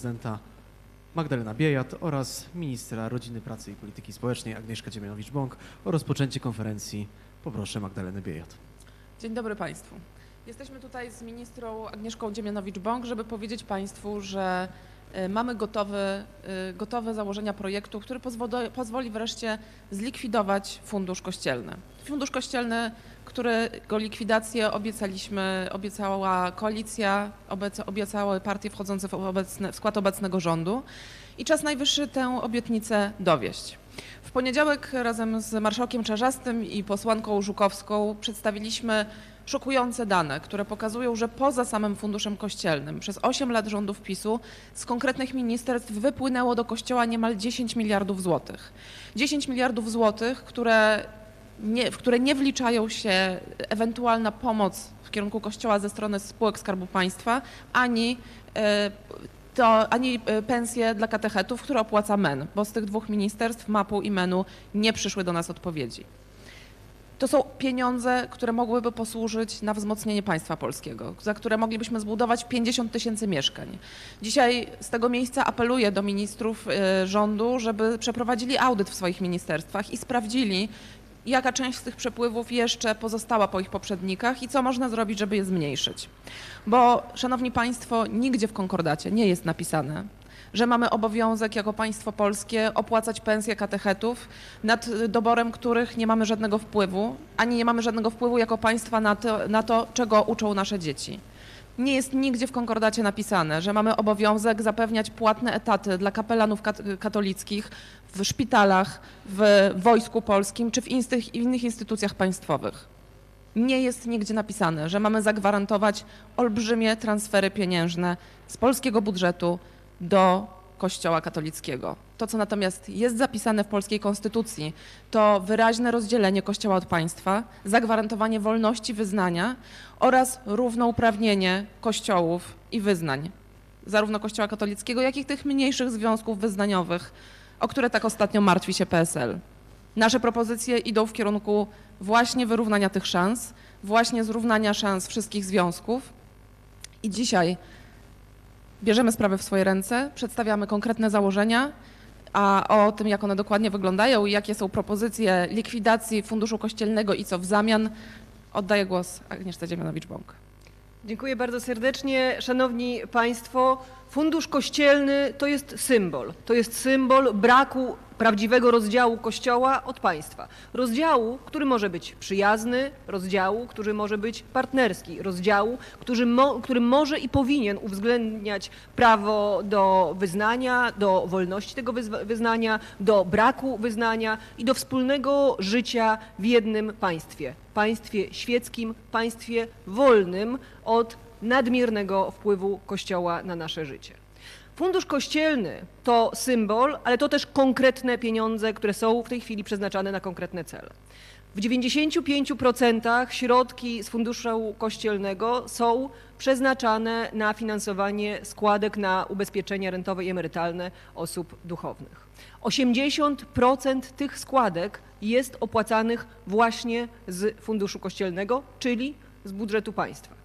prezydenta Magdalena Biejat oraz ministra rodziny, pracy i polityki społecznej Agnieszka Dziemianowicz-Bąk o rozpoczęcie konferencji. Poproszę Magdalenę Biejat. Dzień dobry Państwu. Jesteśmy tutaj z ministrą Agnieszką Dziemianowicz-Bąk, żeby powiedzieć Państwu, że y, mamy gotowe, y, gotowe założenia projektu, który pozwoli wreszcie zlikwidować Fundusz Kościelny. Fundusz Kościelny, którego likwidację obiecaliśmy, obiecała koalicja, obiecały partie wchodzące w, obecne, w skład obecnego rządu i czas najwyższy tę obietnicę dowieść. W poniedziałek razem z marszałkiem Czarzastym i posłanką Żukowską przedstawiliśmy szokujące dane, które pokazują, że poza samym funduszem kościelnym przez 8 lat rządów PiSu z konkretnych ministerstw wypłynęło do kościoła niemal 10 miliardów złotych. 10 miliardów złotych, które nie, w które nie wliczają się ewentualna pomoc w kierunku kościoła ze strony spółek Skarbu Państwa, ani e, to ani e, pensje dla katechetów, które opłaca MEN, bo z tych dwóch ministerstw, MAPU i MENu, nie przyszły do nas odpowiedzi. To są pieniądze, które mogłyby posłużyć na wzmocnienie państwa polskiego, za które moglibyśmy zbudować 50 tysięcy mieszkań. Dzisiaj z tego miejsca apeluję do ministrów e, rządu, żeby przeprowadzili audyt w swoich ministerstwach i sprawdzili, jaka część z tych przepływów jeszcze pozostała po ich poprzednikach i co można zrobić, żeby je zmniejszyć. Bo, szanowni państwo, nigdzie w konkordacie nie jest napisane, że mamy obowiązek jako państwo polskie opłacać pensje katechetów, nad doborem których nie mamy żadnego wpływu, ani nie mamy żadnego wpływu jako państwa na to, na to czego uczą nasze dzieci. Nie jest nigdzie w konkordacie napisane, że mamy obowiązek zapewniać płatne etaty dla kapelanów kat- katolickich w szpitalach, w wojsku polskim czy w innych instytucjach państwowych. Nie jest nigdzie napisane, że mamy zagwarantować olbrzymie transfery pieniężne z polskiego budżetu do Kościoła katolickiego. To, co natomiast jest zapisane w polskiej konstytucji, to wyraźne rozdzielenie Kościoła od państwa, zagwarantowanie wolności wyznania oraz równouprawnienie kościołów i wyznań, zarówno Kościoła katolickiego, jak i tych mniejszych związków wyznaniowych, o które tak ostatnio martwi się PSL. Nasze propozycje idą w kierunku właśnie wyrównania tych szans, właśnie zrównania szans wszystkich związków. I dzisiaj bierzemy sprawę w swoje ręce, przedstawiamy konkretne założenia, a o tym, jak one dokładnie wyglądają i jakie są propozycje likwidacji Funduszu Kościelnego i co w zamian, oddaję głos Agnieszce Dziemianowicz-Bąk. Dziękuję bardzo serdecznie. Szanowni Państwo, Fundusz Kościelny to jest symbol. To jest symbol braku prawdziwego rozdziału Kościoła od państwa. Rozdziału, który może być przyjazny, rozdziału, który może być partnerski, rozdziału, który, mo, który może i powinien uwzględniać prawo do wyznania, do wolności tego wyznania, do braku wyznania i do wspólnego życia w jednym państwie. Państwie świeckim, państwie wolnym od nadmiernego wpływu Kościoła na nasze życie. Fundusz Kościelny to symbol, ale to też konkretne pieniądze, które są w tej chwili przeznaczane na konkretne cele. W 95% środki z Funduszu Kościelnego są przeznaczane na finansowanie składek na ubezpieczenia rentowe i emerytalne osób duchownych. 80% tych składek jest opłacanych właśnie z Funduszu Kościelnego, czyli z budżetu państwa.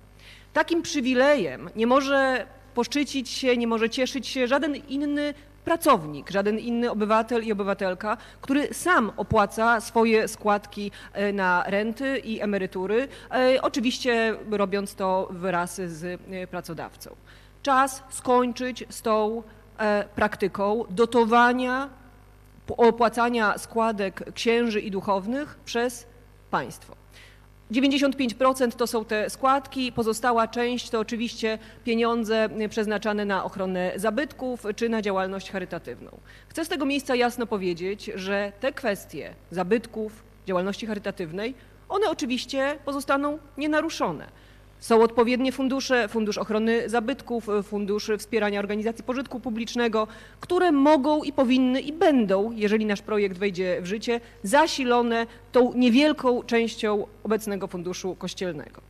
Takim przywilejem nie może poszczycić się, nie może cieszyć się żaden inny pracownik, żaden inny obywatel i obywatelka, który sam opłaca swoje składki e, na renty i emerytury, e, oczywiście robiąc to wraz z e, pracodawcą. Czas skończyć z tą praktyką dotowania, opłacania składek księży i duchownych przez państwo. 95% to są te składki, pozostała część to oczywiście pieniądze przeznaczane na ochronę zabytków czy na działalność charytatywną. Chcę z tego miejsca jasno powiedzieć, że te kwestie zabytków, działalności charytatywnej, one oczywiście pozostaną nienaruszone. Są odpowiednie fundusze, Fundusz Ochrony Zabytków, Fundusz Wspierania Organizacji Pożytku Publicznego, które mogą i powinny i będą, jeżeli nasz projekt wejdzie w życie, zasilone tą niewielką częścią obecnego Funduszu Kościelnego.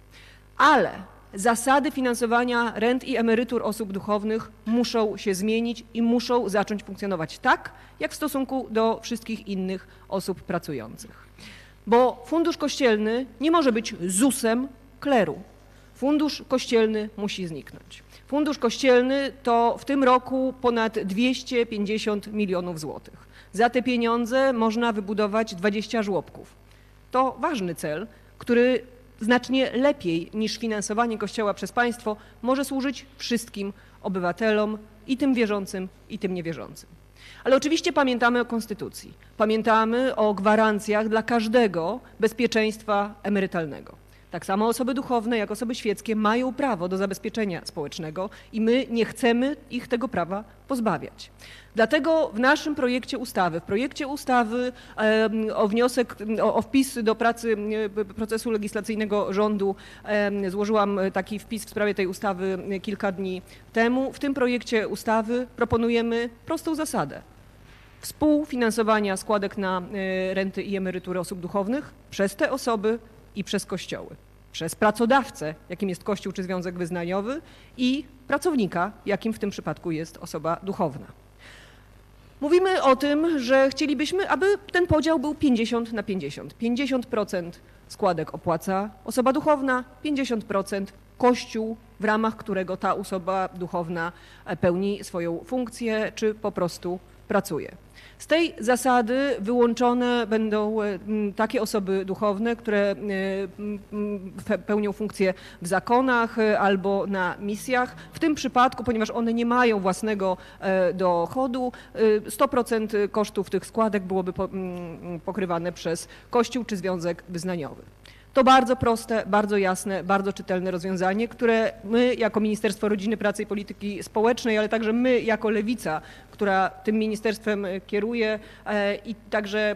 Ale zasady finansowania rent i emerytur osób duchownych muszą się zmienić i muszą zacząć funkcjonować tak, jak w stosunku do wszystkich innych osób pracujących. Bo Fundusz Kościelny nie może być ZUS-em kleru. Fundusz kościelny musi zniknąć. Fundusz kościelny to w tym roku ponad 250 milionów złotych. Za te pieniądze można wybudować 20 żłobków. To ważny cel, który znacznie lepiej niż finansowanie Kościoła przez państwo może służyć wszystkim obywatelom, i tym wierzącym, i tym niewierzącym. Ale oczywiście pamiętamy o Konstytucji, pamiętamy o gwarancjach dla każdego bezpieczeństwa emerytalnego. Tak samo osoby duchowne, jak osoby świeckie mają prawo do zabezpieczenia społecznego i my nie chcemy ich tego prawa pozbawiać. Dlatego w naszym projekcie ustawy, w projekcie ustawy o wniosek, o, wpis do pracy procesu legislacyjnego rządu złożyłam taki wpis w sprawie tej ustawy kilka dni temu. W tym projekcie ustawy proponujemy prostą zasadę współfinansowania składek na e, renty i emerytury osób duchownych przez te osoby i przez kościoły. Przez pracodawcę, jakim jest kościół czy związek wyznaniowy, i pracownika, jakim w tym przypadku jest osoba duchowna. Mówimy o tym, że chcielibyśmy, aby ten podział był 50 na 50. 50% składek opłaca osoba duchowna, 50% kościół, w ramach którego ta osoba duchowna e, pełni swoją funkcję czy po prostu pracuje. Z tej zasady wyłączone będą e, takie osoby duchowne, które e, pełnią funkcje w zakonach e, albo na misjach. W tym przypadku, ponieważ one nie mają własnego dochodu, e, 100% kosztów tych składek byłoby pokrywane przez Kościół czy Związek Wyznaniowy. To bardzo proste, bardzo jasne, bardzo czytelne rozwiązanie, które my jako Ministerstwo Rodziny, Pracy i Polityki Społecznej, ale także my jako Lewica, która tym ministerstwem kieruje e, i także e,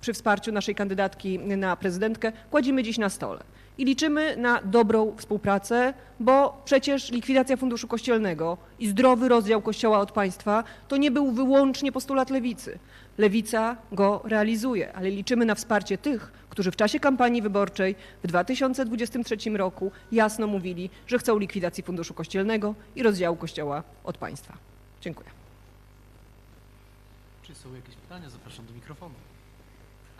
przy wsparciu naszej kandydatki na prezydentkę kładziemy dziś na stole. I liczymy na dobrą współpracę, bo przecież likwidacja Funduszu Kościelnego i zdrowy rozdział Kościoła od państwa to nie był wyłącznie postulat Lewicy. Lewica go realizuje, ale liczymy na wsparcie tych, którzy w czasie kampanii wyborczej w 2023 roku jasno mówili, że chcą likwidacji Funduszu Kościelnego i rozdziału Kościoła od państwa. Dziękuję. Czy są jakieś pytania? Zapraszam do mikrofonu.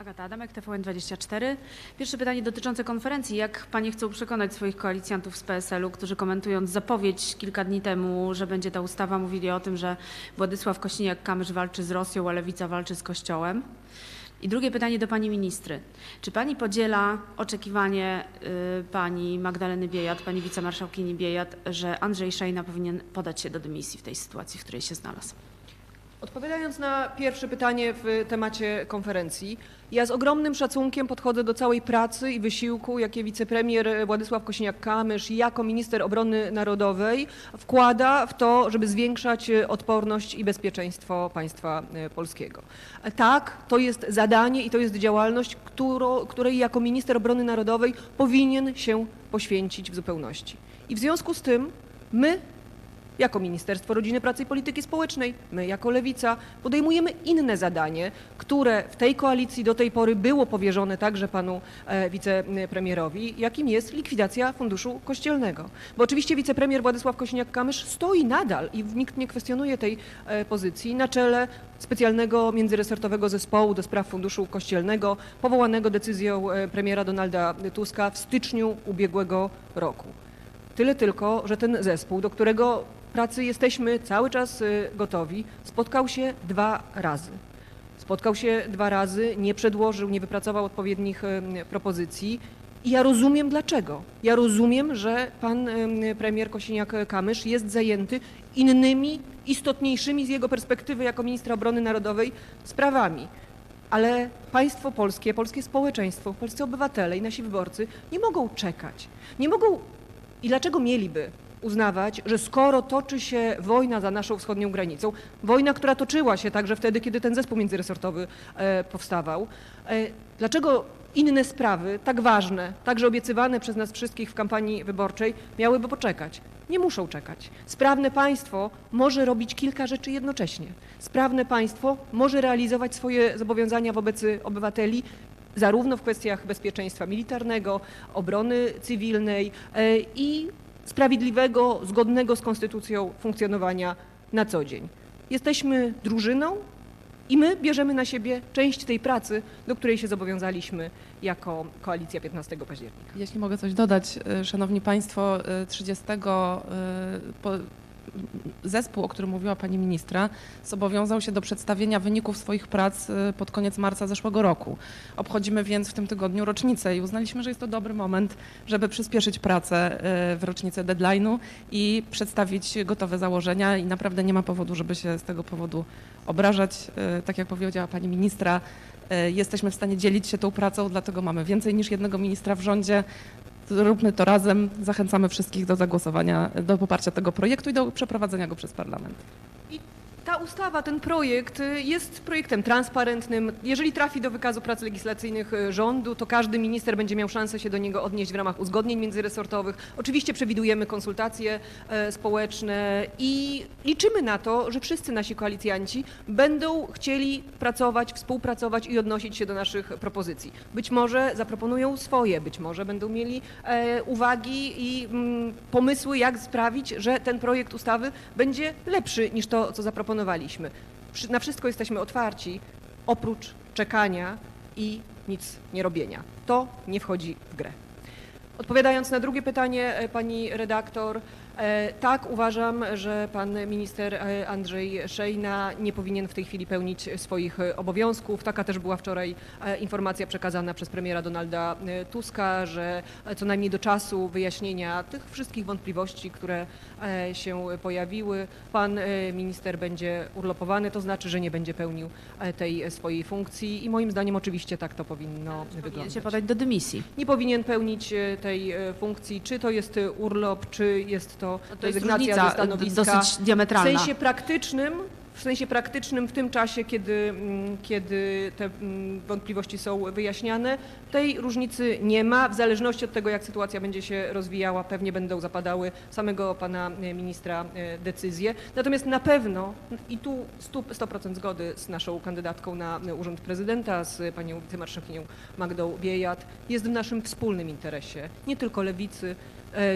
Agata Adamek, TVN24. Pierwsze pytanie dotyczące konferencji. Jak panie chcą przekonać swoich koalicjantów z PSL-u, którzy komentując zapowiedź kilka dni temu, że będzie ta ustawa, mówili o tym, że Władysław Kośniak-Kamysz walczy z Rosją, a Lewica walczy z Kościołem? I drugie pytanie do pani ministry. Czy pani podziela oczekiwanie y, pani Magdaleny Biejat, pani wicemarszałkini Biejat, że Andrzej Szejna powinien podać się do dymisji w tej sytuacji, w której się znalazł? Odpowiadając na pierwsze pytanie w temacie konferencji, ja z ogromnym szacunkiem podchodzę do całej pracy i wysiłku, jakie wicepremier Władysław Kosiniak-Kamysz jako minister obrony narodowej wkłada w to, żeby zwiększać odporność i bezpieczeństwo państwa e, polskiego. Tak, to jest zadanie i to jest działalność, której jako minister obrony narodowej powinien się poświęcić w zupełności. I w związku z tym my jako Ministerstwo Rodziny, Pracy i Polityki Społecznej, my jako Lewica podejmujemy inne zadanie, które w tej koalicji do tej pory było powierzone także panu e, wicepremierowi, jakim jest likwidacja Funduszu Kościelnego. Bo oczywiście wicepremier Władysław Kosiniak-Kamysz stoi nadal i nikt nie kwestionuje tej e, pozycji na czele specjalnego międzyresortowego zespołu do spraw Funduszu Kościelnego, powołanego decyzją e, premiera Donalda Tuska w styczniu ubiegłego roku. Tyle tylko, że ten zespół, do którego pracy jesteśmy cały czas y, gotowi, spotkał się dwa razy. Spotkał się dwa razy, nie przedłożył, nie wypracował odpowiednich em, propozycji. I ja rozumiem dlaczego. Ja rozumiem, że pan em, premier Kosiniak-Kamysz jest zajęty innymi, istotniejszymi z jego perspektywy jako ministra obrony narodowej sprawami. Ale państwo polskie, polskie społeczeństwo, polscy obywatele i nasi wyborcy nie mogą czekać. Nie mogą i dlaczego mieliby uznawać, że skoro toczy się wojna za naszą wschodnią granicą, wojna, która toczyła się także wtedy, kiedy ten zespół międzyresortowy e, powstawał, e, dlaczego inne sprawy, tak ważne, także obiecywane przez nas wszystkich w kampanii wyborczej, miałyby poczekać? Nie muszą czekać. Sprawne państwo może robić kilka rzeczy jednocześnie. Sprawne państwo może realizować swoje zobowiązania wobec obywateli zarówno w kwestiach bezpieczeństwa militarnego, obrony cywilnej e, i sprawiedliwego, zgodnego z konstytucją funkcjonowania na co dzień. Jesteśmy drużyną, I my bierzemy na siebie część tej pracy, do której się zobowiązaliśmy jako koalicja 15 października. Jeśli mogę coś dodać, y, Szanowni Państwo, y, 30 y, zespół, o którym mówiła Pani Ministra, zobowiązał się do przedstawienia wyników swoich prac y, pod koniec marca zeszłego roku. Obchodzimy więc w tym tygodniu rocznicę i uznaliśmy, że jest to dobry moment, żeby przyspieszyć pracę y, w rocznicę deadline'u i przedstawić gotowe założenia i naprawdę nie ma powodu, żeby się z tego powodu obrażać. Y, Tak jak powiedziała Pani Ministra, jesteśmy w stanie dzielić się tą pracą, dlatego mamy więcej niż jednego ministra w rządzie. Róbmy to razem. Zachęcamy wszystkich do zagłosowania, do poparcia tego projektu i do przeprowadzenia go przez parlament. Ta ustawa, ten projekt y, jest projektem transparentnym. Jeżeli trafi do wykazu prac legislacyjnych y, rządu, to każdy minister będzie miał szansę się do niego odnieść w ramach uzgodnień międzyresortowych. Oczywiście przewidujemy konsultacje e, społeczne i liczymy na to, że wszyscy nasi koalicjanci będą chcieli pracować, współpracować i odnosić się do naszych propozycji. Być może zaproponują swoje, być może będą mieli e, uwagi i mm, pomysły, jak sprawić, że ten projekt ustawy będzie lepszy niż to, co zaproponowaliśmy. Na wszystko jesteśmy otwarci, oprócz czekania i nic nie robienia. To nie wchodzi w grę. Odpowiadając na drugie pytanie e, pani redaktor, tak uważam, że pan minister e, Andrzej Szejna nie powinien w tej chwili pełnić swoich e, obowiązków. Taka też była wczoraj e, informacja przekazana przez premiera Donalda e, Tuska, że e, co najmniej do czasu wyjaśnienia tych wszystkich wątpliwości, które e, się pojawiły, pan e, minister będzie urlopowany, to znaczy, że nie będzie pełnił e, tej e, swojej funkcji i moim zdaniem oczywiście tak to powinno Powinien wyglądać się podać do dymisji. nie powinien pełnić e, tej e, funkcji, czy to jest e, urlop, czy jest to, No to jest rezygnacja ze stanowiska. dosyć w diametralna. sensie praktycznym, w sensie praktycznym w tym czasie, kiedy, mm, kiedy te mm, wątpliwości są wyjaśniane, tej różnicy nie ma. W zależności od tego, jak sytuacja będzie się rozwijała, pewnie będą zapadały samego pana e, ministra e, decyzje. Natomiast na pewno, i tu stu- 100% zgody z naszą kandydatką na e, urząd prezydenta, z panią wicemarszałkinią Magdą Biejat, jest w naszym wspólnym interesie, nie tylko lewicy,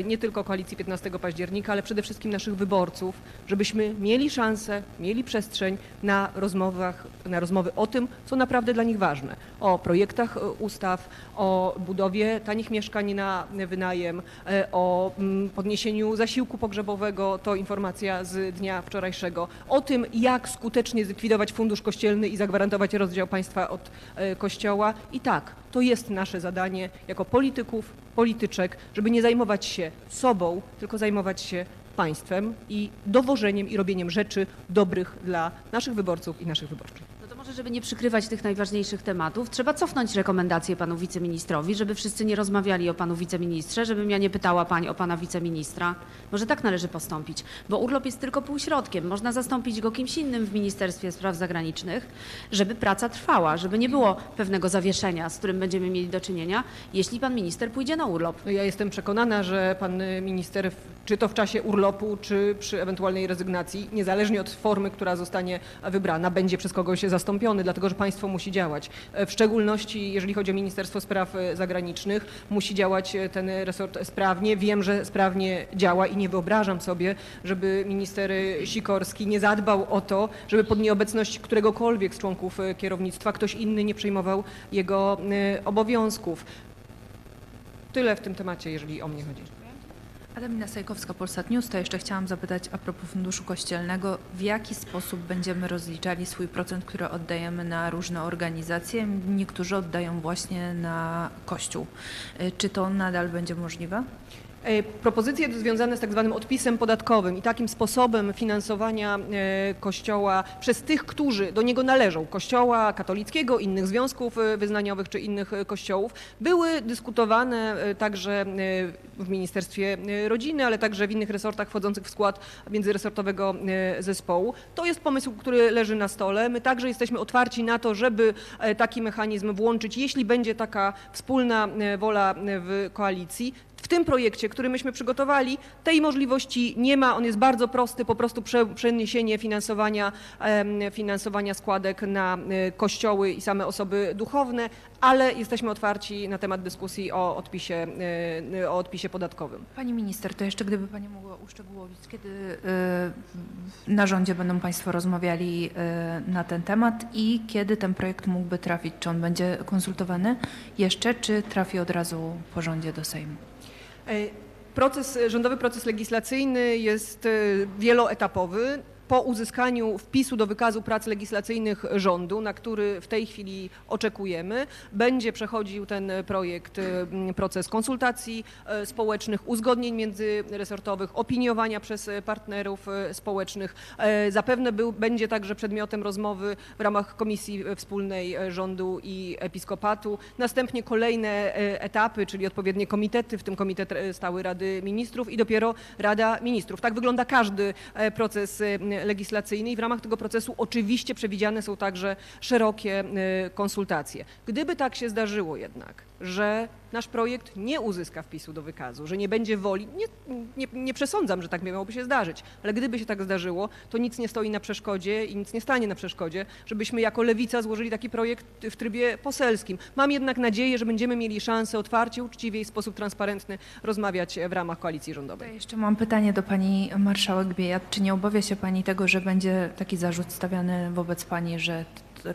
nie tylko koalicji 15 października, ale przede wszystkim naszych wyborców, żebyśmy mieli szansę, mieli przestrzeń na rozmowach, na rozmowy o tym, co naprawdę dla nich ważne. O projektach e, ustaw, o budowie tanich mieszkań na wynajem, e, o mm, podniesieniu zasiłku pogrzebowego, to informacja z dnia wczorajszego, o tym, jak skutecznie zlikwidować fundusz kościelny i zagwarantować rozdział państwa od e, kościoła. I tak, to jest nasze zadanie jako polityków, polityczek, żeby nie zajmować się sobą, tylko zajmować się państwem i dowożeniem i robieniem rzeczy dobrych dla naszych wyborców i naszych wyborczych. Może, żeby nie przykrywać tych najważniejszych tematów, trzeba cofnąć rekomendacje panu wiceministrowi, żeby wszyscy nie rozmawiali o panu wiceministrze, żebym ja nie pytała pań o pana wiceministra. Może tak należy postąpić, bo urlop jest tylko półśrodkiem. Można zastąpić go kimś innym w Ministerstwie Spraw Zagranicznych, żeby praca trwała, żeby nie było pewnego zawieszenia, z którym będziemy mieli do czynienia, jeśli pan minister pójdzie na urlop. No ja jestem przekonana, że pan minister, czy to w czasie urlopu, czy przy ewentualnej rezygnacji, niezależnie od formy, która zostanie wybrana, będzie przez kogoś zastąpiony, dlatego że państwo musi działać. E, W szczególności, jeżeli chodzi o Ministerstwo Spraw e, Zagranicznych, musi działać e, ten resort sprawnie. Wiem, że sprawnie działa i nie wyobrażam sobie, żeby minister Sikorski nie zadbał o to, żeby pod nieobecność któregokolwiek z członków kierownictwa ktoś inny nie przejmował jego obowiązków. Tyle w tym temacie, jeżeli o mnie chodzi. Adamina Sajkowska, Polsat News. To jeszcze chciałam zapytać a propos Funduszu Kościelnego. W jaki sposób będziemy rozliczali swój procent, który oddajemy na różne organizacje? Niektórzy oddają właśnie na Kościół. Y, Czy to nadal będzie możliwe? E, Propozycje związane z tak zwanym odpisem podatkowym i takim sposobem finansowania e, Kościoła przez tych, którzy do niego należą, Kościoła katolickiego, innych związków e, wyznaniowych czy innych kościołów, były dyskutowane także w Ministerstwie Rodziny, ale także w innych resortach wchodzących w skład międzyresortowego zespołu. To jest pomysł, który leży na stole. My także jesteśmy otwarci na to, żeby taki mechanizm włączyć, jeśli będzie taka wspólna wola w koalicji. W tym projekcie, który myśmy przygotowali, tej możliwości nie ma. On jest bardzo prosty, po prostu prze, przeniesienie finansowania, finansowania składek na e, kościoły i same osoby duchowne, ale jesteśmy otwarci na temat dyskusji o odpisie, e, o odpisie podatkowym. Pani minister, to jeszcze gdyby Pani mogła uszczegółowić, kiedy y, na rządzie będą Państwo rozmawiali na ten temat i kiedy ten projekt mógłby trafić? Czy on będzie konsultowany jeszcze, czy trafi od razu po rządzie do Sejmu? E, Proces, rządowy proces legislacyjny jest e, wieloetapowy. Po uzyskaniu wpisu do wykazu prac legislacyjnych rządu, na który w tej chwili oczekujemy, będzie przechodził ten projekt m, proces konsultacji e, społecznych, uzgodnień międzyresortowych, opiniowania przez partnerów e, społecznych. E, Zapewne był, będzie także przedmiotem rozmowy w ramach Komisji Wspólnej e, Rządu i Episkopatu. Następnie kolejne e, etapy, czyli odpowiednie komitety, w tym Komitet Stały Rady Ministrów i dopiero Rada Ministrów. Tak wygląda każdy proces legislacyjny i w ramach tego procesu oczywiście przewidziane są także szerokie e, konsultacje. Gdyby tak się zdarzyło jednak, że nasz projekt nie uzyska wpisu do wykazu, że nie będzie woli, nie, nie, nie przesądzam, że tak miałoby się zdarzyć, ale gdyby się tak zdarzyło, to nic nie stoi na przeszkodzie i nic nie stanie na przeszkodzie, żebyśmy jako lewica złożyli taki projekt w trybie poselskim. Mam jednak nadzieję, że będziemy mieli szansę otwarcie, uczciwie i w sposób transparentny rozmawiać w ramach koalicji rządowej. jeszcze mam pytanie do Pani Marszałek Biejat. Czy nie obawia się Pani tego, że będzie taki zarzut stawiany wobec Pani, że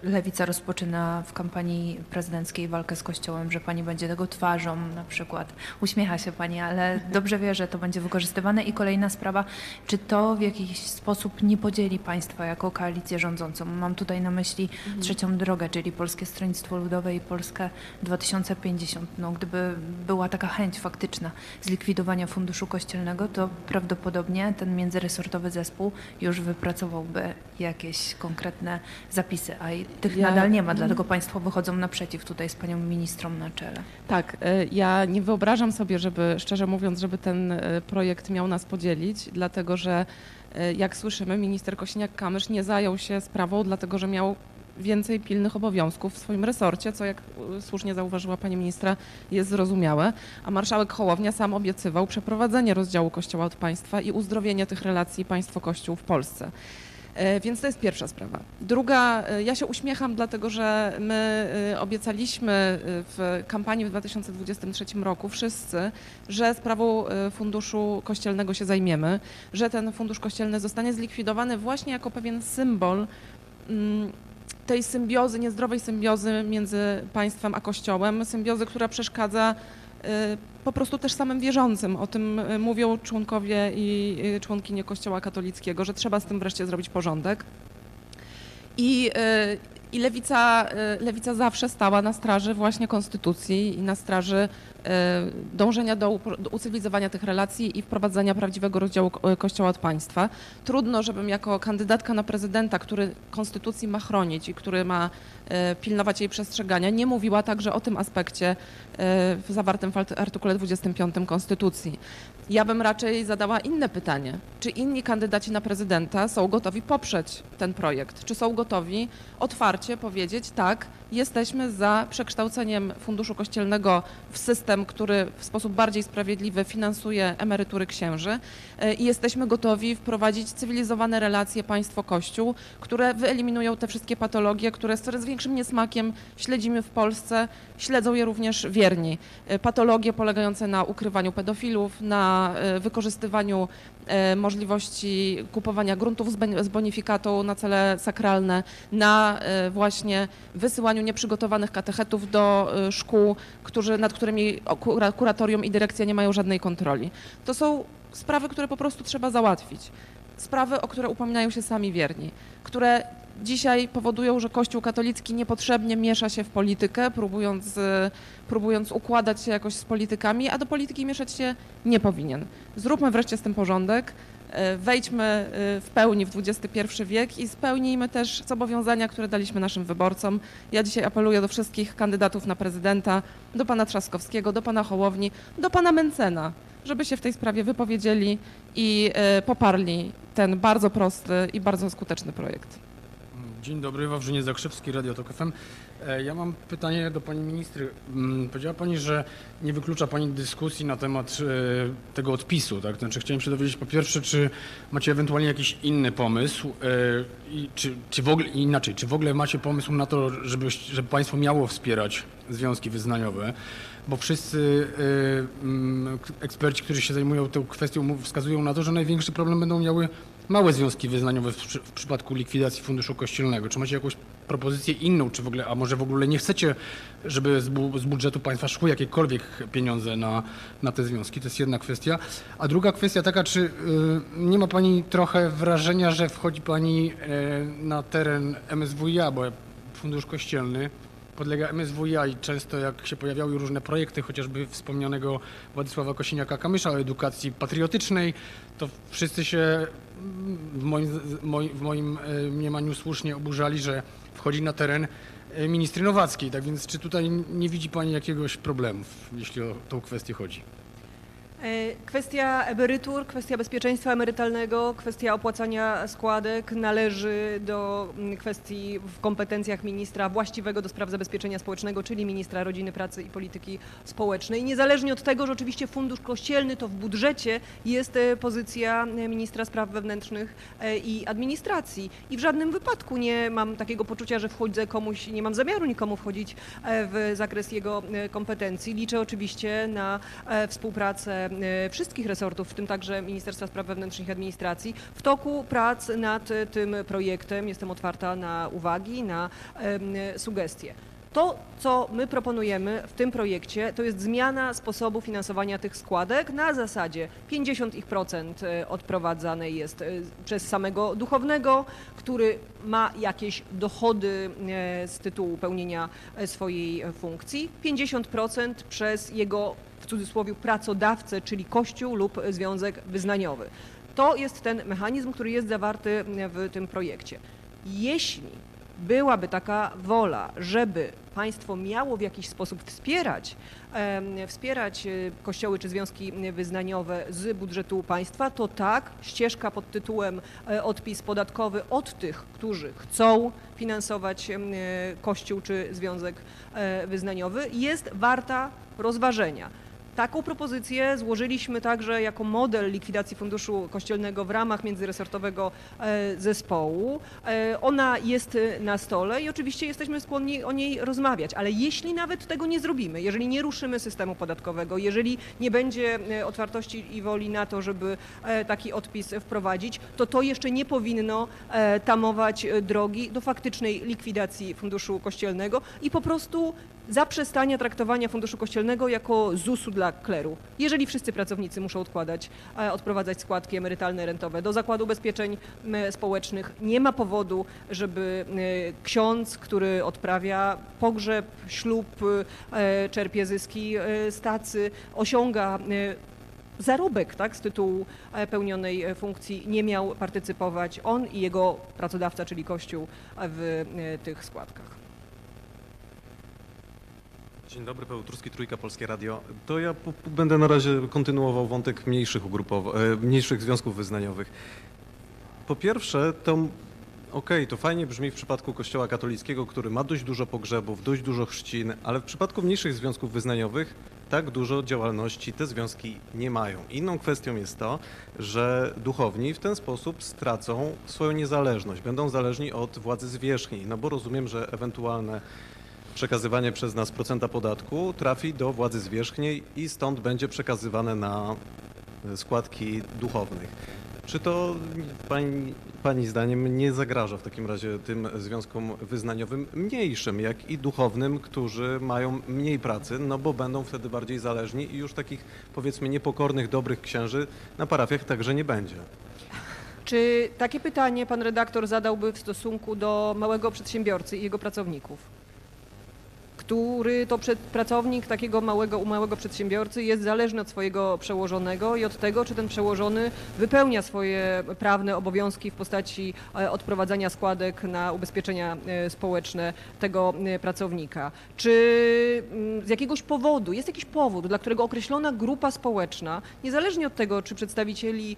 Lewica rozpoczyna w kampanii prezydenckiej walkę z Kościołem, że Pani będzie tego twarzą na przykład? Uśmiecha się Pani, ale dobrze wie, że to będzie wykorzystywane. I kolejna sprawa, czy to w jakiś sposób nie podzieli Państwa jako koalicję rządzącą? Mam tutaj na myśli trzecią drogę, czyli Polskie Stronnictwo Ludowe i Polskę 2050. No, gdyby była taka chęć faktyczna zlikwidowania funduszu kościelnego, to prawdopodobnie ten międzyresortowy zespół już wypracowałby jakieś konkretne zapisy, a i tych Ja- nadal nie ma, dlatego Państwo wychodzą naprzeciw tutaj z Panią Ministrą na czele. Tak, e, ja nie wyobrażam sobie, żeby, szczerze mówiąc, żeby ten e, projekt miał nas podzielić, dlatego że e, jak słyszymy, minister Kosiniak-Kamysz nie zajął się sprawą, dlatego że miał więcej pilnych obowiązków w swoim resorcie, co jak słusznie zauważyła pani ministra, jest zrozumiałe, a marszałek Hołownia sam obiecywał przeprowadzenie rozdziału Kościoła od państwa i uzdrowienie tych relacji państwo-kościół w Polsce. E, Więc to jest pierwsza sprawa. Druga, e, ja się uśmiecham, dlatego że my e, obiecaliśmy w kampanii w 2023 roku wszyscy, że sprawą funduszu kościelnego się zajmiemy, że ten fundusz kościelny zostanie zlikwidowany właśnie jako pewien symbol mm, tej symbiozy, niezdrowej symbiozy między państwem a kościołem, symbiozy, która przeszkadza po prostu też samym wierzącym. O tym e, mówią członkowie i e, członkinie Kościoła katolickiego, że trzeba z tym wreszcie zrobić porządek. I, i lewica, lewica zawsze stała na straży właśnie konstytucji i na straży dążenia do, ucywilizowania tych relacji i wprowadzenia prawdziwego rozdziału ko- Kościoła od państwa. Trudno, żebym jako kandydatka na prezydenta, który konstytucji ma chronić i który ma e, pilnować jej przestrzegania, nie mówiła także o tym aspekcie e, w zawartym w art- artykule 25 Konstytucji. Ja bym raczej zadała inne pytanie. Czy inni kandydaci na prezydenta są gotowi poprzeć ten projekt? Czy są gotowi otwarcie powiedzieć, tak, jesteśmy za przekształceniem Funduszu Kościelnego w system, który w sposób bardziej sprawiedliwy finansuje emerytury księży e, i jesteśmy gotowi wprowadzić cywilizowane relacje państwo-kościół, które wyeliminują te wszystkie patologie, które z coraz większym niesmakiem śledzimy w Polsce, śledzą je również wierni. E, Patologie polegające na ukrywaniu pedofilów, na e, wykorzystywaniu możliwości kupowania gruntów z bonifikatą na cele sakralne, na właśnie wysyłaniu nieprzygotowanych katechetów do szkół, którzy, nad którymi kuratorium i dyrekcja nie mają żadnej kontroli. To są sprawy, które po prostu trzeba załatwić. Sprawy, o które upominają się sami wierni, które dzisiaj powodują, że Kościół katolicki niepotrzebnie miesza się w politykę, próbując, e, próbując układać się jakoś z politykami, a do polityki mieszać się nie powinien. Zróbmy wreszcie z tym porządek, wejdźmy e, w pełni w XXI wiek i spełnijmy też zobowiązania, które daliśmy naszym wyborcom. Ja dzisiaj apeluję do wszystkich kandydatów na prezydenta, do pana Trzaskowskiego, do pana Hołowni, do pana Mencena, żeby się w tej sprawie wypowiedzieli i e, poparli ten bardzo prosty i bardzo skuteczny projekt. Dzień dobry, Wawrzyniec Zakrzewski, Radio Tok FM. E, Ja mam pytanie do pani ministry. Mm, Powiedziała pani, że nie wyklucza pani dyskusji na temat e, tego odpisu, tak? Znaczy chciałem się dowiedzieć po pierwsze, czy macie ewentualnie jakiś inny pomysł e, czy, czy w ogóle inaczej, czy w ogóle macie pomysł na to, żeby, żeby państwo miało wspierać związki wyznaniowe? Bo wszyscy mm, eksperci, którzy się zajmują tą kwestią, wskazują na to, że największy problem będą miały małe związki wyznaniowe w, w przypadku likwidacji funduszu kościelnego. Czy macie jakąś propozycję inną, czy w ogóle, a może w ogóle nie chcecie, żeby z, bu, z budżetu państwa szły jakiekolwiek pieniądze na, na te związki? To jest jedna kwestia. A druga kwestia taka, czy y, nie ma pani trochę wrażenia, że wchodzi pani e, na teren MSWiA, bo fundusz kościelny podlega MSWiA i często jak się pojawiały różne projekty, chociażby wspomnianego Władysława Kosiniaka-Kamysza o edukacji patriotycznej, to wszyscy się w moim, w moim e, mniemaniu słusznie oburzali, że wchodzi na teren e, ministry Nowackiej. Tak więc czy tutaj nie widzi Pani jakiegoś problemu, jeśli o tą kwestię chodzi? E, Kwestia emerytur, kwestia bezpieczeństwa emerytalnego, kwestia opłacania składek należy do mm, kwestii w kompetencjach ministra właściwego do spraw zabezpieczenia społecznego, czyli ministra rodziny, pracy i polityki społecznej. Niezależnie od tego, że oczywiście fundusz kościelny to w budżecie jest e, pozycja e, ministra spraw wewnętrznych i administracji. I w żadnym wypadku nie mam takiego poczucia, że wchodzę komuś, nie mam zamiaru nikomu wchodzić w zakres jego kompetencji. Liczę oczywiście na współpracę e, wszystkich resortów, w tym także Ministerstwa Spraw Wewnętrznych i Administracji. W toku prac nad e, tym projektem jestem otwarta na uwagi, na em, sugestie. To, co my proponujemy w tym projekcie, to jest zmiana sposobu finansowania tych składek na zasadzie 50% e, odprowadzane jest e, przez samego duchownego, który ma jakieś dochody e, z tytułu pełnienia swojej funkcji, 50% przez jego w cudzysłowie pracodawcę, czyli kościół lub związek wyznaniowy. To jest ten mechanizm, który jest zawarty w tym projekcie. Jeśli byłaby taka wola, żeby państwo miało w jakiś sposób wspierać, wspierać e, kościoły czy związki wyznaniowe z budżetu państwa, to tak, ścieżka pod tytułem e, odpis podatkowy od tych, którzy chcą finansować e, kościół czy związek e, wyznaniowy jest warta rozważenia. Taką propozycję złożyliśmy także jako model likwidacji funduszu kościelnego w ramach międzyresortowego e, zespołu. E, Ona jest e, na stole i oczywiście jesteśmy skłonni o niej rozmawiać, ale jeśli nawet tego nie zrobimy, jeżeli nie ruszymy systemu podatkowego, jeżeli nie będzie otwartości i woli na to, żeby taki odpis wprowadzić, to to jeszcze nie powinno tamować drogi do faktycznej likwidacji funduszu kościelnego i po prostu zaprzestania traktowania funduszu kościelnego jako ZUS-u dla kleru. Jeżeli wszyscy pracownicy muszą odkładać, e, odprowadzać składki emerytalne, rentowe do Zakładu Ubezpieczeń Społecznych, nie ma powodu, żeby e, ksiądz, który odprawia pogrzeb, ślub, e, czerpie zyski z tacy, osiąga zarobek tak, z tytułu pełnionej funkcji, nie miał partycypować on i jego pracodawca, czyli Kościół, w tych składkach. Dzień dobry, Paweł Truski, Trójka Polskie Radio. To ja będę na razie kontynuował wątek mniejszych e, mniejszych związków wyznaniowych. Po pierwsze, to okej, to fajnie brzmi w przypadku Kościoła katolickiego, który ma dość dużo pogrzebów, dość dużo chrzcin, ale w przypadku mniejszych związków wyznaniowych tak dużo działalności te związki nie mają. Inną kwestią jest to, że duchowni w ten sposób stracą swoją niezależność, będą zależni od władzy zwierzchniej, no bo rozumiem, że ewentualne przekazywanie przez nas procenta podatku trafi do władzy zwierzchniej i stąd będzie przekazywane na e, składki duchownych. Czy to pani, pani zdaniem nie zagraża w takim razie tym związkom wyznaniowym mniejszym, jak i duchownym, którzy mają mniej pracy, no bo będą wtedy bardziej zależni i już takich powiedzmy niepokornych, dobrych księży na parafiach także nie będzie? Czy takie pytanie pan redaktor zadałby w stosunku do małego przedsiębiorcy i jego pracowników? Który to przed, pracownik takiego małego, małego przedsiębiorcy jest zależny od swojego przełożonego i od tego, czy ten przełożony wypełnia swoje prawne obowiązki w postaci e, odprowadzania składek na ubezpieczenia e, społeczne tego e, pracownika. Czy mm, z jakiegoś powodu, jest jakiś powód, dla którego określona grupa społeczna, niezależnie od tego, czy przedstawicieli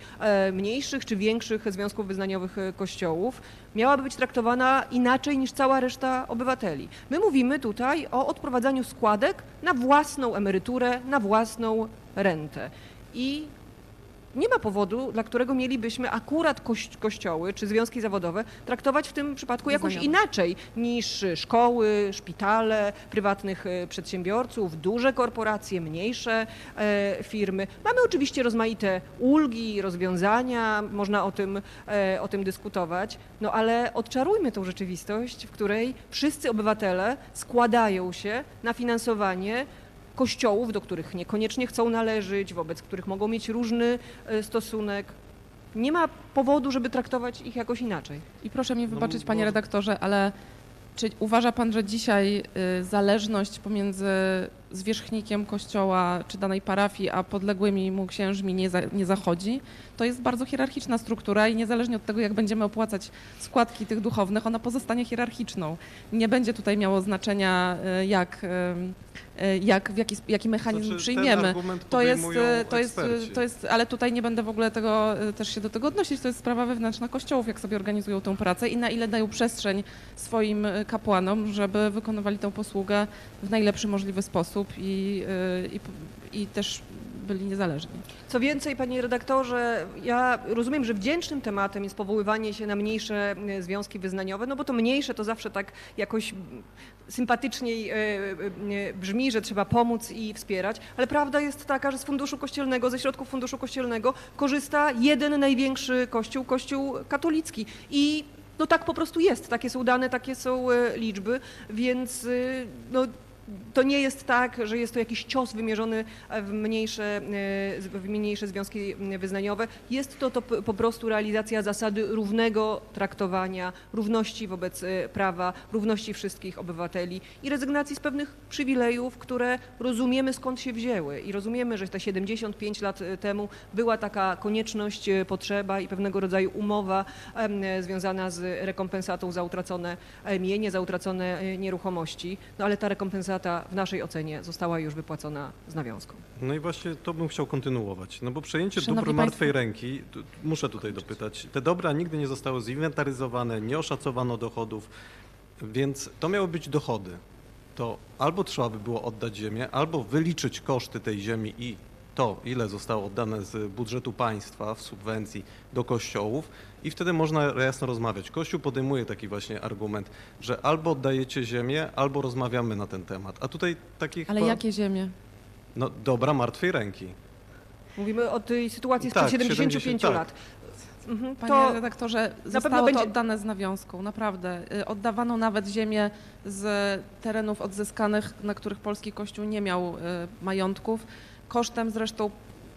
mniejszych czy większych związków wyznaniowych kościołów, miałaby być traktowana inaczej niż cała reszta obywateli. My mówimy tutaj o odprowadzaniu składek na własną emeryturę, na własną rentę. I nie ma powodu, dla którego mielibyśmy akurat koś- kościoły czy związki zawodowe traktować w tym przypadku jakoś inaczej niż szkoły, szpitale, prywatnych e, przedsiębiorców, duże korporacje, mniejsze e, firmy. Mamy oczywiście rozmaite ulgi, rozwiązania, można o tym, e, o tym dyskutować, no ale odczarujmy tą rzeczywistość, w której wszyscy obywatele składają się na finansowanie kościołów, do których niekoniecznie chcą należeć, wobec których mogą mieć różny e, stosunek. Nie ma powodu, żeby traktować ich jakoś inaczej. I proszę mi No, wybaczyć, bo- panie redaktorze, ale czy uważa pan, że dzisiaj y, zależność pomiędzy zwierzchnikiem kościoła czy danej parafii, a podległymi mu księżmi nie, za, nie zachodzi? To jest bardzo hierarchiczna struktura i niezależnie od tego, jak będziemy opłacać składki tych duchownych, ona pozostanie hierarchiczną. Nie będzie tutaj miało znaczenia, y, jak, jak, w jaki, jaki mechanizm Znaczy, przyjmiemy. To jest, e, to, jest, eksperci. to jest, ale tutaj nie będę w ogóle tego, też się do tego odnosić, to jest sprawa wewnętrzna kościołów, jak sobie organizują tę pracę i na ile dają przestrzeń swoim kapłanom, żeby wykonywali tę posługę w najlepszy możliwy sposób i, i, i też byli niezależni. Co więcej, panie redaktorze, ja rozumiem, że wdzięcznym tematem jest powoływanie się na mniejsze e, związki wyznaniowe, no bo to mniejsze to zawsze tak jakoś sympatyczniej e, e, brzmi, że trzeba pomóc i wspierać, ale prawda jest taka, że z funduszu kościelnego, ze środków funduszu kościelnego korzysta jeden największy kościół, kościół katolicki i no tak po prostu jest, takie są dane, takie są liczby, więc no, to nie jest tak, że jest to jakiś cios wymierzony w mniejsze, e, w mniejsze związki wyznaniowe. Jest to, to po prostu realizacja zasady równego traktowania, równości wobec e, prawa, równości wszystkich obywateli i rezygnacji z pewnych przywilejów, które rozumiemy skąd się wzięły i rozumiemy, że te 75 lat e, temu była taka konieczność, e, potrzeba i pewnego rodzaju umowa e, związana z rekompensatą za utracone e, mienie, za utracone e, nieruchomości, no ale ta rekompensata w naszej ocenie została już wypłacona z nawiązką. No i właśnie to bym chciał kontynuować. No bo przejęcie Szanowni dóbr państwo. martwej ręki, muszę tutaj dopytać, te dobra nigdy nie zostały zinwentaryzowane, nie oszacowano dochodów, więc to miały być dochody. To albo trzeba by było oddać ziemię, albo wyliczyć koszty tej ziemi i to, ile zostało oddane z budżetu państwa w subwencji do kościołów i wtedy można jasno rozmawiać. Kościół podejmuje taki właśnie argument, że albo oddajecie ziemię, albo rozmawiamy na ten temat. A tutaj taki Ale jakie ziemie? no dobra martwej ręki. Mówimy o tej sytuacji sprzed Tak, 75 70, lat. Mhm, Panie To redaktorze, pewno zostało będzie- to oddane z nawiązką, naprawdę. Y, Oddawano nawet ziemię z terenów odzyskanych, na których polski kościół nie miał y, majątków. Kosztem zresztą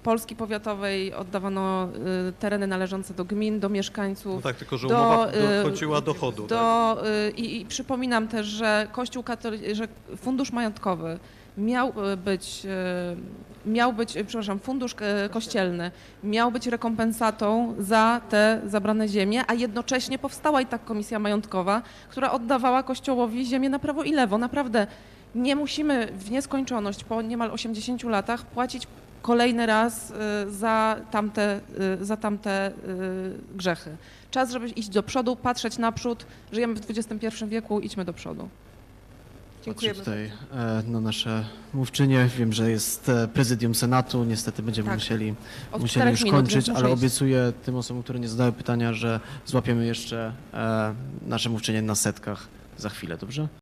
Polski powiatowej oddawano y, tereny należące do gmin, do mieszkańców. No tak, tylko że do, umowa y, dochodziła dochodu. tak? Do, y, i, I przypominam też, że Kościół że fundusz majątkowy miał być, miał być, przepraszam, fundusz kościelny miał być rekompensatą za te zabrane ziemie, a jednocześnie powstała i tak komisja majątkowa, która oddawała Kościołowi ziemię na prawo i lewo. Naprawdę nie musimy w nieskończoność po niemal 80 latach płacić kolejny raz y, za tamte, y, za tamte y, grzechy. Czas, żeby iść do przodu, patrzeć naprzód. Żyjemy w XXI wieku, idźmy do przodu. Dziękujemy Patrzę tutaj e, na nasze mówczynie. Wiem, że jest e, prezydium Senatu. Niestety będziemy Tak. musieli, Od musieli już minut, kończyć, ale iść. obiecuję tym osobom, które nie zadały pytania, że złapiemy jeszcze e, nasze mówczynie na setkach za chwilę, dobrze?